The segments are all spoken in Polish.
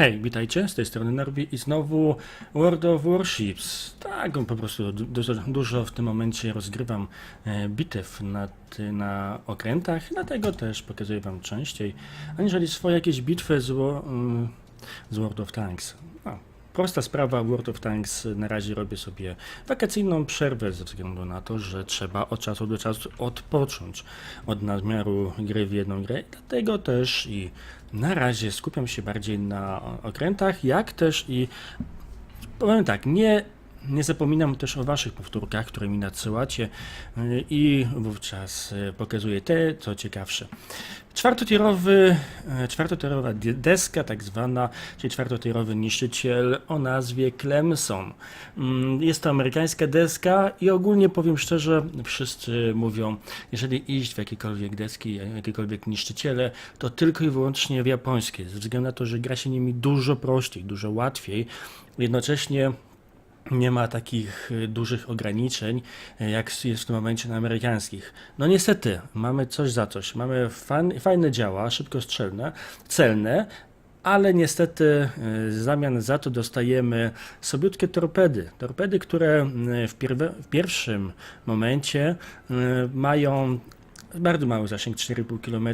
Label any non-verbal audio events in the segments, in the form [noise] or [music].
Hej, witajcie, z tej strony Norbi i znowu World of Warships. Tak, po prostu du- dużo, dużo w tym momencie rozgrywam e, bitew na, na okrętach, dlatego też pokazuję wam częściej, aniżeli swoje jakieś bitwy z, mm, z World of Tanks. Prosta sprawa, World of Tanks na razie robię sobie wakacyjną przerwę ze względu na to, że trzeba od czasu do czasu odpocząć od nadmiaru gry w jedną grę, dlatego też i na razie skupiam się bardziej na okrętach, jak też i powiem tak, nie, nie zapominam też o Waszych powtórkach, które mi nadsyłacie yy, i wówczas yy, pokazuję te, co ciekawsze. Czwartotierowy, e, czwartotierowa de- deska, tak zwana, czyli czwartotierowy niszczyciel o nazwie Clemson. Mm, Jest to amerykańska deska i ogólnie powiem szczerze, wszyscy mówią, jeżeli iść w jakiekolwiek deski, jakiekolwiek niszczyciele, to tylko i wyłącznie w japońskie, ze względu na to, że gra się nimi dużo prościej, dużo łatwiej. Jednocześnie nie ma takich y, dużych ograniczeń, y, jak jest w tym momencie na amerykańskich. No niestety, mamy coś za coś. Mamy fajne działa, szybkostrzelne, celne, ale niestety y, w zamian za to dostajemy sobiutkie torpedy. Torpedy, które w, pierwe, w pierwszym momencie mają bardzo mały zasięg 4,5 km.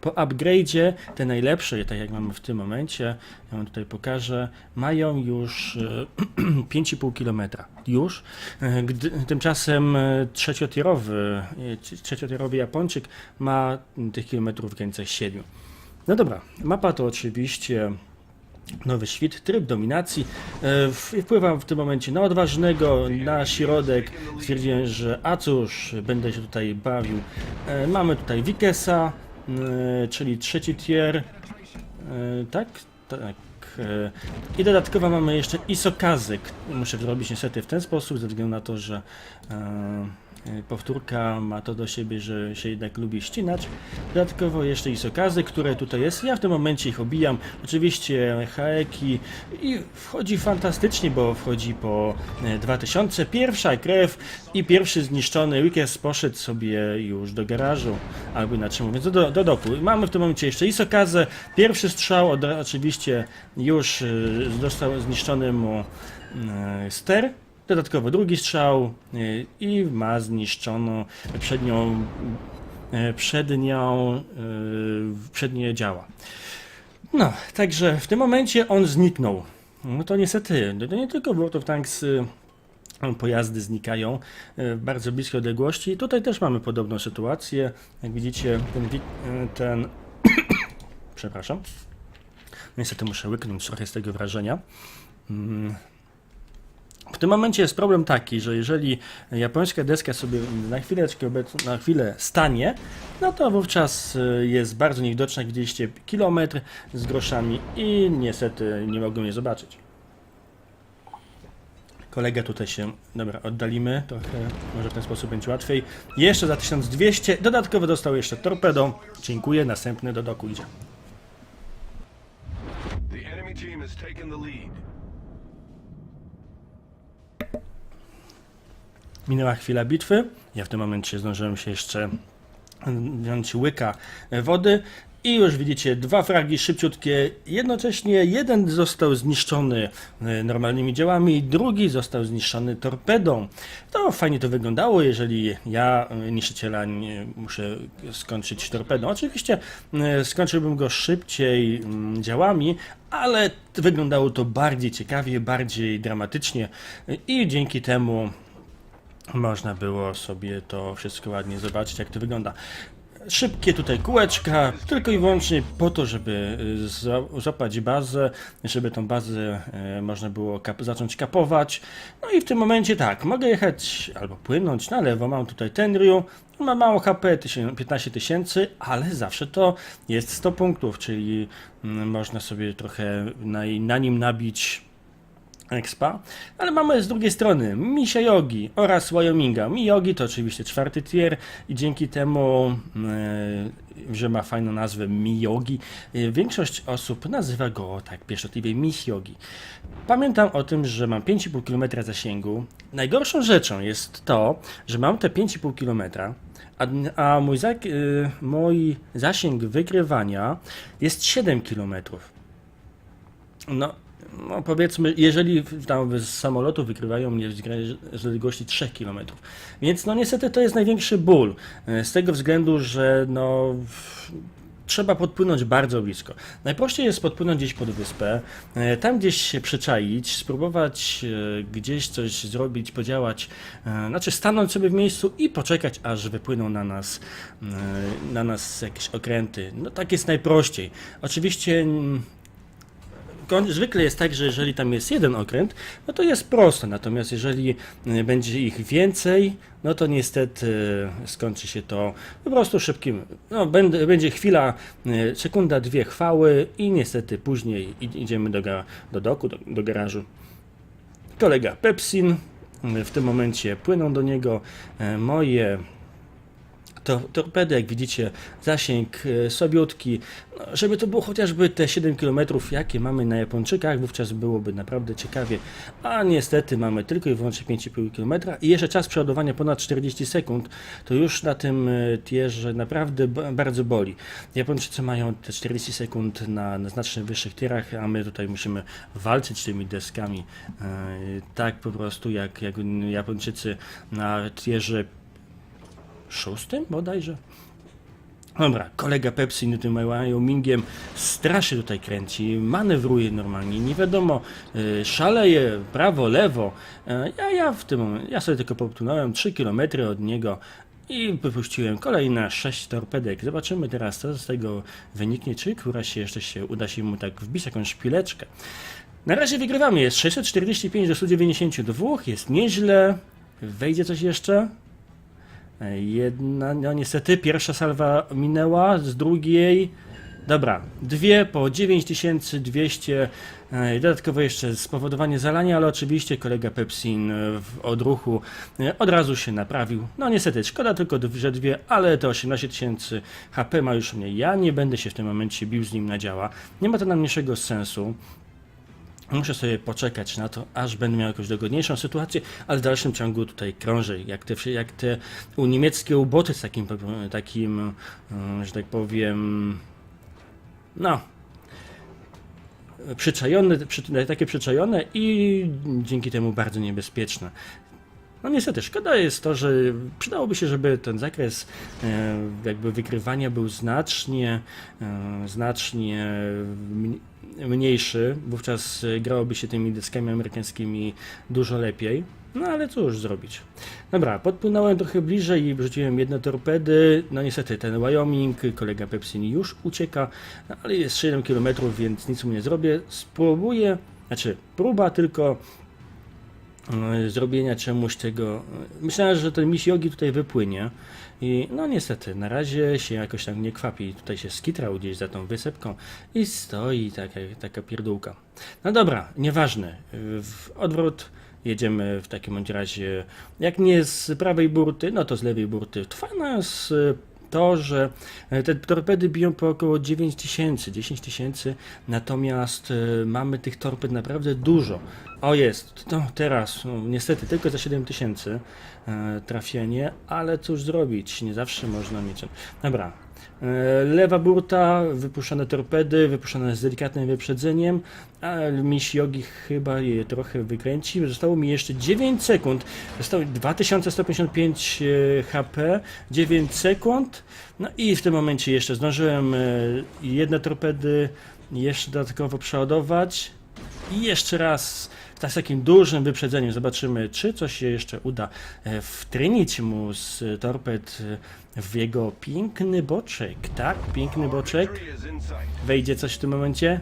Po upgrade'zie te najlepsze, tak jak mamy w tym momencie, ja wam tutaj pokażę, mają już e, [clears throat] 5,5 km. Już. E, Gdy, tymczasem e, trzeciotierowy, e, trze- trzeciotierowy Japończyk ma tych kilometrów w granicach 7. No dobra, mapa to oczywiście Nowy świt, tryb dominacji. E, Wpływam w tym momencie na odważnego, na środek. Stwierdziłem, że a cóż, będę się tutaj bawił. E, Mamy tutaj Wikesa, e, czyli trzeci tier. Tak, tak. I dodatkowo mamy jeszcze Isokazy. Muszę zrobić niestety w ten sposób, ze względu na to, że powtórka ma to do siebie, że się jednak lubi ścinać. Dodatkowo jeszcze Isokazy, które tutaj jest. Ja w tym momencie ich obijam. Oczywiście Haeki i wchodzi fantastycznie, bo wchodzi po e, 2000. Pierwsza krew i pierwszy zniszczony Wikes poszedł sobie już do garażu, albo inaczej mówiąc, do, do doku. Mamy w tym momencie jeszcze Isokazę. Pierwszy strzał od, oczywiście już e, został zniszczony mu e, ster. Dodatkowo drugi strzał e, i ma zniszczoną przednią, e, przednią, e, przednie działa. No, także w tym momencie on zniknął. No to niestety, to nie tylko World of Tanks y, pojazdy znikają y, w bardzo bliskiej odległości. Tutaj też mamy podobną sytuację. Jak widzicie, ten, y, ten [coughs] przepraszam. Niestety muszę łyknąć trochę z tego wrażenia. W tym momencie jest problem taki, że jeżeli japońska deska sobie na chwileczkę na chwilę stanie, no to wówczas y, jest bardzo niewidoczna, widzieliście, kilometr z groszami i niestety nie mogą je zobaczyć. Kolega tutaj się, dobra, oddalimy, trochę, może w ten sposób będzie łatwiej. Jeszcze za 1200, dodatkowo dostał jeszcze torpedą. Dziękuję, następny do doku idzie. The enemy team has taken the lead. Minęła chwila bitwy. Ja w tym momencie zdążyłem się jeszcze wziąć łyka wody. I już widzicie dwa fragi szybciutkie. Jednocześnie jeden został zniszczony e, normalnymi działami, drugi został zniszczony torpedą. To fajnie to wyglądało, jeżeli ja e, niszczyciela nie muszę skończyć torpedą. Oczywiście e, skończyłbym go szybciej mm, działami, ale wyglądało to bardziej ciekawie, bardziej dramatycznie i dzięki temu można było sobie to wszystko ładnie zobaczyć, jak to wygląda. Szybkie tutaj kółeczka, tylko i wyłącznie po to, żeby y, złapać bazę, żeby tą bazę e, można było kap- zacząć kapować. No i w tym momencie tak, mogę jechać albo płynąć na lewo, mam tutaj Tenryu, ma mało HP, tysię- 15 tysięcy, ale zawsze to jest 100 punktów, czyli mm, można sobie trochę na, na nim nabić Expa, ale mamy z drugiej strony Misia Yogi oraz Wyominga. Miyogi to oczywiście czwarty tier i dzięki temu, e, że ma fajną nazwę Miyogi, e, większość osób nazywa go tak pieszczotliwie Miss Yogi. Pamiętam o tym, że mam 5,5 km zasięgu. Najgorszą rzeczą jest to, że mam te 5,5 km, a, mój, e, mój zasięg wygrywania jest 7 km. No, no powiedzmy, jeżeli tam z samolotu wykrywają mnie z odległości 3 km. Więc no niestety to jest największy ból. e, Z tego względu, że no trzeba podpłynąć bardzo blisko. Najprościej jest podpłynąć gdzieś pod wyspę, e, tam gdzieś się przyczaić, spróbować e, gdzieś coś zrobić, podziałać, znaczy stanąć sobie w miejscu i poczekać, aż wypłyną na nas, na nas jakieś okręty. No tak jest najprościej. Oczywiście mm, Zwykle jest tak, że jeżeli tam jest jeden okręt, no to jest prosto, natomiast jeżeli y, będzie ich więcej, no to niestety y, skończy się to po prostu szybkim, no będzie chwila, y, sekunda, dwie chwały i niestety później id- idziemy do, do doku, do, do garażu. Kolega Pepsin, w tym momencie płyną do niego moje to, torpedy, jak widzicie, zasięg e, sobiutki, no, żeby to było chociażby te 7 km, jakie mamy na Japończykach, wówczas byłoby naprawdę ciekawie, a niestety mamy tylko i wyłącznie 5,5 km i jeszcze czas przeładowania ponad 40 sekund, to już na tym e, tierze naprawdę bardzo boli. Japończycy mają te 40 sekund na, na znacznie wyższych tierach, a my tutaj musimy walczyć tymi deskami, e, tak po prostu jak, jak Japończycy na tierze szóstym bodajże. Dobra, kolega Pepsi tym Wyomingiem strasznie tutaj kręci, manewruje normalnie, nie wiadomo, y, szaleje prawo, lewo. E, Ja, ja w tym momencie, ja sobie tylko popłynąłem 3 km od niego i wypuściłem kolejne 6 torpedek. Zobaczymy teraz, co z tego wyniknie, czy któraś się jeszcze się uda się mu tak wbić jakąś szpileczkę. Na razie wygrywamy, jest 645 do 192, jest nieźle. Wejdzie coś jeszcze? Jedna, no niestety, pierwsza salwa minęła, z drugiej. Dobra, dwie po 9200. e, Dodatkowo jeszcze spowodowanie zalania, ale oczywiście kolega Pepsin e, w odruchu e, od razu się naprawił. No niestety, szkoda tylko, że dwie, ale te 18 tysięcy HP ma już mnie. Ja nie będę się w tym momencie bił z nim na działa. Nie ma to najmniejszego sensu. Muszę sobie poczekać na to, aż będę miał jakąś dogodniejszą sytuację, ale w dalszym ciągu tutaj krążę, jak te, jak te u niemieckie uboty z takim, takim, mm, że tak powiem, no, przyczajone, przy, takie przyczajone i dzięki temu bardzo niebezpieczne. No niestety, szkoda jest to, że przydałoby się, żeby ten zakres e, jakby wykrywania był znacznie, e, znacznie mni- mniejszy. Wówczas grałoby się tymi deskami amerykańskimi dużo lepiej. No ale cóż zrobić. Dobra, podpłynąłem trochę bliżej i wrzuciłem jedne torpedy. No niestety, ten Wyoming, kolega Pepsini już ucieka, no, ale jest 7 km, więc nic mu nie zrobię. Spróbuję, znaczy próba tylko zrobienia czemuś tego. Myślałem, że ten miś jogi tutaj wypłynie. I no niestety, na razie się jakoś tam nie kwapi. Tutaj się skitrał gdzieś za tą wysepką i stoi taka, taka pierdółka. No dobra, nieważne. W odwrót jedziemy w takim razie. Jak nie z prawej burty, no to z lewej burty. Trwa nas e, to, że e, te torpedy biją po około 9 tysięcy, 10 tysięcy, natomiast e, mamy tych torped naprawdę dużo. O jest, no teraz, no, niestety tylko za 7 tysięcy e, trafienie, ale cóż zrobić, nie zawsze można mieć. Dobra, lewa burta, wypuszczone torpedy, wypuszczone z delikatnym wyprzedzeniem, a miś jogi chyba je trochę wykręci. Zostało mi jeszcze 9 sekund, zostało 2155 e, HP, 9 sekund, no i w tym momencie jeszcze zdążyłem e, jedne torpedy jeszcze dodatkowo przeładować. I jeszcze raz z takim dużym wyprzedzeniem zobaczymy, czy coś się jeszcze uda e, wtrynić mu z torped e, w jego piękny boczek, tak? Piękny boczek. Wejdzie coś w tym momencie?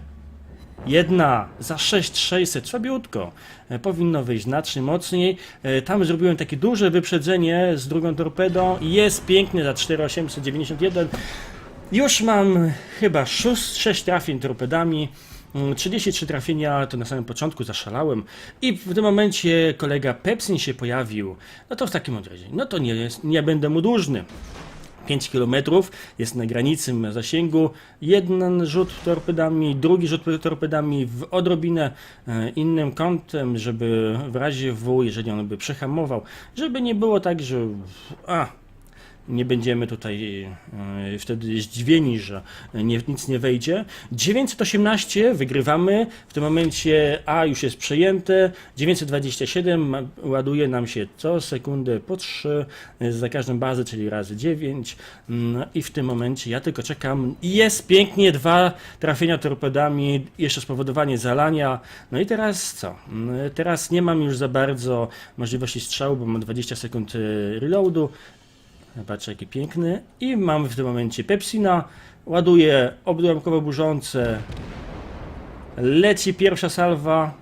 Jedna za 6600, słabiutko. E, Powinno wyjść znacznie mocniej. Tam zrobiłem takie duże wyprzedzenie z drugą torpedą. Jest piękny za 4891. Już mam chyba 6, 6 trafień torpedami. Mm, 33 trafienia to na samym początku zaszalałem i w tym momencie kolega Pepsin się pojawił. No to w takim razie, no to nie, jest, nie będę mu dłużny. 5 km jest na granicy zasięgu. Jeden rzut torpedami, drugi rzut torpedami w odrobinę e, innym kątem, żeby w razie W, jeżeli on by przehamował, żeby nie było tak, że a, nie będziemy tutaj e, wtedy zdziwieni, że nic nie wejdzie. 918 wygrywamy, w tym momencie A już jest przejęte, 927 ma- ładuje nam się co sekundę po 3 za każdą bazę, czyli razy 9 no i w tym momencie ja tylko czekam. I jest pięknie, dwa trafienia torpedami, jeszcze spowodowanie zalania, no i teraz co? Mm, Teraz nie mam już za bardzo możliwości strzału, bo mam 20 sekund e, reloadu, Patrzcie, jaki piękny. I mamy w tym momencie Pepsina. Ładuje obłamkowo burzące. Leci pierwsza salwa.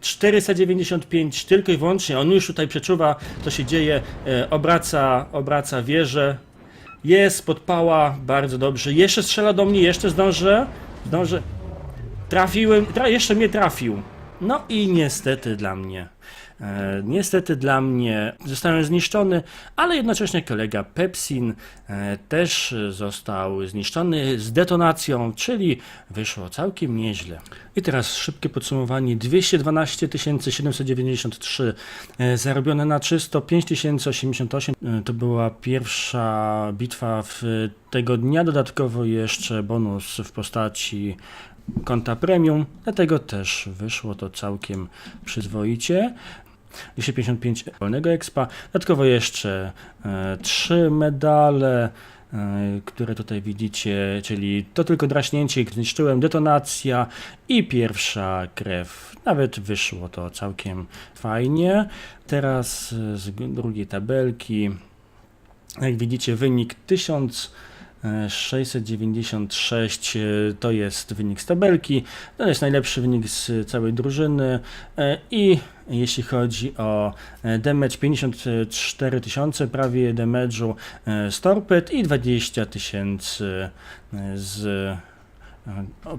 495 tylko i wyłącznie. On już tutaj przeczuwa, co się dzieje. E, obraca, obraca wieżę. Jest podpała, bardzo dobrze. Jeszcze strzela do mnie, jeszcze zdążę. Zdążę. Trafiłem, tra jeszcze mnie trafił. No i niestety dla mnie. E, niestety dla mnie zostałem zniszczony, ale jednocześnie kolega Pepsin e, też został zniszczony z detonacją, czyli wyszło całkiem nieźle. I teraz szybkie podsumowanie. 212 793 e, zarobione na czysto 5088. E, To była pierwsza bitwa w tego dnia. Dodatkowo jeszcze bonus w postaci konta premium, dlatego też wyszło to całkiem przyzwoicie. 255 wolnego expa, dodatkowo jeszcze e, 3 medale, e, które tutaj widzicie, czyli to tylko draśnięcie, zniszczyłem, detonacja i pierwsza krew. Nawet wyszło to całkiem fajnie. Teraz z drugiej tabelki, jak widzicie wynik 1000 696 e, to jest wynik z tabelki, to jest najlepszy wynik z całej drużyny. E, i jeśli chodzi o e, damage 54 tysiące prawie damage'u z torped i 20 tysięcy z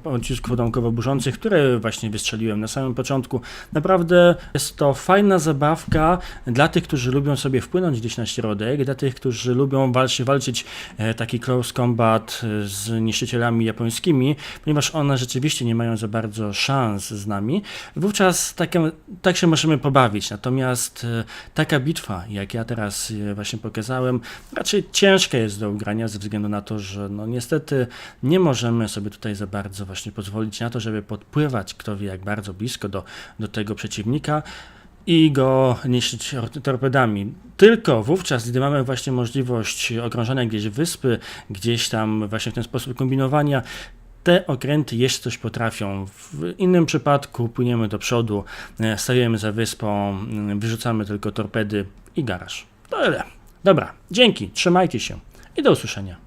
pocisków odłamkowo-burzących, które właśnie wystrzeliłem na samym początku. Naprawdę jest to fajna zabawka dla tych, którzy lubią sobie wpłynąć gdzieś na środek, dla tych, którzy lubią walczyć, walczyć e, taki close combat e, z niszczycielami japońskimi, ponieważ one rzeczywiście nie mają za bardzo szans z nami. Wówczas takie, tak się możemy pobawić. Natomiast e, taka bitwa, jak ja teraz właśnie pokazałem, raczej ciężka jest do ugrania ze względu na to, że no niestety nie możemy sobie tutaj za bardzo właśnie pozwolić na to, żeby podpływać kto wie jak bardzo blisko do, do tego przeciwnika i go niszczyć or- torpedami. Tylko wówczas, gdy mamy właśnie możliwość okrążania gdzieś wyspy, gdzieś tam właśnie w ten sposób kombinowania, te okręty jeszcze coś potrafią. W innym przypadku płyniemy do przodu, e, stajemy za wyspą, mm, wyrzucamy tylko torpedy i garaż. To tyle. Dobra, dzięki, trzymajcie się i do usłyszenia.